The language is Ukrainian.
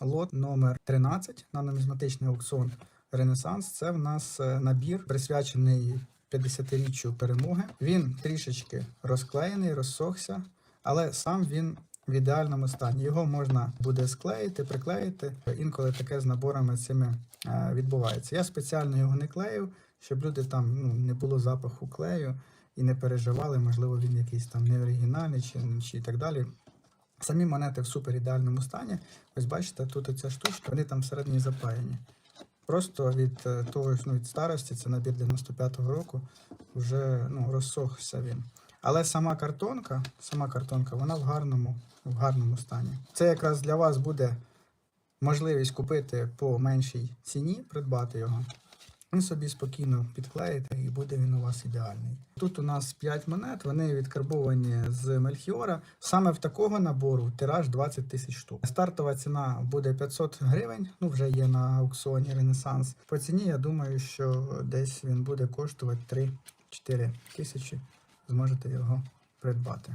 лот номер 13 на нумізматичний аукціон Ренесанс. Це в нас е, набір присвячений 50-річчю перемоги. Він трішечки розклеєний, розсохся, але сам він в ідеальному стані. Його можна буде склеїти, приклеїти. Інколи таке з наборами цими е, відбувається. Я спеціально його не клеїв, щоб люди там ну, не було запаху клею і не переживали, можливо, він якийсь там неоригінальний чи, чи так далі. Самі монети в супер ідеальному стані. Ось бачите, тут оця штучка, вони там всередині запаяні. Просто від е, того, ну, від старості, це набір 95-го року, вже ну, розсохся він. Але сама картонка, сама картонка, вона в гарному, в гарному стані. Це якраз для вас буде можливість купити по меншій ціні, придбати його. Ви собі спокійно підклеїте і буде він у вас ідеальний. Тут у нас 5 монет, вони відкарбовані з Мельхіора. Саме в такого набору тираж 20 тисяч штук. Стартова ціна буде 500 гривень, ну вже є на аукціоні Ренесанс. По ціні я думаю, що десь він буде коштувати 3-4 тисячі. Зможете його придбати.